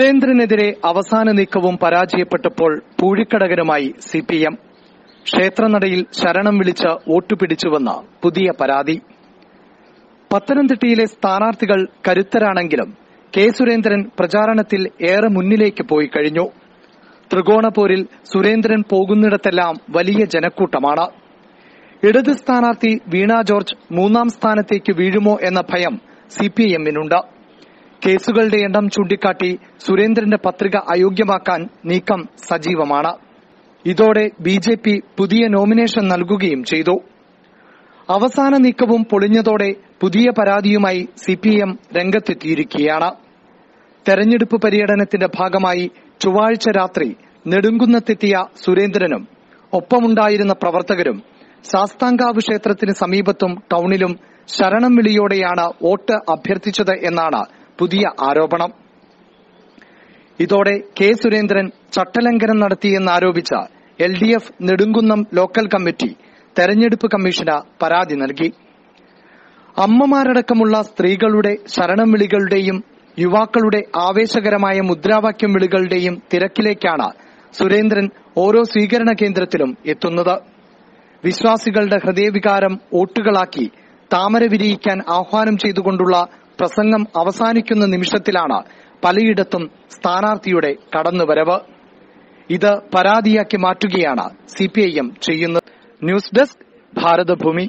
സുരേന്ദ്രനെതിരെ അവസാന നീക്കവും പരാജയപ്പെട്ടപ്പോൾ പൂഴിക്കടകരുമായി സിപിഎം. ക്ഷേത്രനടയിൽ ശരണം വിളിച്ച് വോട്ട് പിടിച്ചുവെന്ന് പുതിയ പരാതി. പത്തനംതിട്ടയിലെ സ്ഥാനാർത്ഥികൾ കരുത്തരാണെങ്കിലും കെ സുരേന്ദ്രൻ പ്രചാരണത്തിൽ ഏറെ മുന്നിലേക്ക് പോയി കഴിഞ്ഞു. ത്രികോണപൂരിൽ സുരേന്ദ്രൻ പോകുന്നിടത്തെല്ലാം വലിയ ജനക്കൂട്ടമാണ്. ഇടത് സ്ഥാനാർത്ഥി വീണ ജോർജ് മൂന്നാം സ്ഥാനത്തേക്ക് വീഴുമോ എന്ന ഭയം സിപിഐഎമ്മിനുണ്ട് കേസുകളുടെ എണ്ണം ചൂണ്ടിക്കാട്ടി സുരേന്ദ്രന്റെ പത്രിക അയോഗ്യമാക്കാൻ നീക്കം സജീവമാണ്. ഇതോടെ ബി ജെ പി പുതിയ നോമിനേഷൻ നൽകുകയും ചെയ്തു. അവസാന നീക്കവും പൊളിഞ്ഞതോടെ പുതിയ പരാതിയുമായി സി പി എം രംഗത്തെത്തിയിരിക്കുകയാണ്. തെരഞ്ഞെടുപ്പ് പര്യടനത്തിന്റെ ഭാഗമായി ചൊവ്വാഴ്ച രാത്രി നെടുങ്കുന്നത്തെത്തിയ സുരേന്ദ്രനും ഒപ്പമുണ്ടായിരുന്ന പ്രവർത്തകരും ശാസ്താംകാവ് ക്ഷേത്രത്തിന് സമീപത്തും ടൌണിലും ശരണം വിളിയോടെയാണ് വോട്ട് അഭ്യർത്ഥിച്ചത് എന്നാണ് പുതിയ ആരോപണം. ഇതോടെ കെ സുരേന്ദ്രൻ ചട്ടലംഘനം നടത്തിയെന്നാരോപിച്ച L D F Nedumkunnam local committee തെരഞ്ഞെടുപ്പ് കമ്മീഷന് പരാതി നൽകി. അമ്മമാരടക്കമുള്ള സ്ത്രീകളുടെ ശരണം വിളികളുടെയും യുവാക്കളുടെ ആവേശകരമായ മുദ്രാവാക്യം വിളികളുടെയും തിരക്കിലേക്കാണ് സുരേന്ദ്രൻ ഓരോ സ്വീകരണ കേന്ദ്രത്തിലും എത്തുന്നത്. വിശ്വാസികളുടെ ഹൃദയവികാരം വോട്ടുകളാക്കി താമര വിരിയിക്കാൻ ആഹ്വാനം ചെയ്തുകൊണ്ടുള്ള പ്രസംഗം അവസാനിക്കുന്ന നിമിഷത്തിലാണ് പലയിടത്തും സ്ഥാനാർത്ഥിയുടെ കടന്നുവരവ്. ഇത് പരാതിയാക്കി മാറ്റുകയാണ് സിപിഐഎം ചെയ്യുന്നത്. News desk Bharathabhoomi.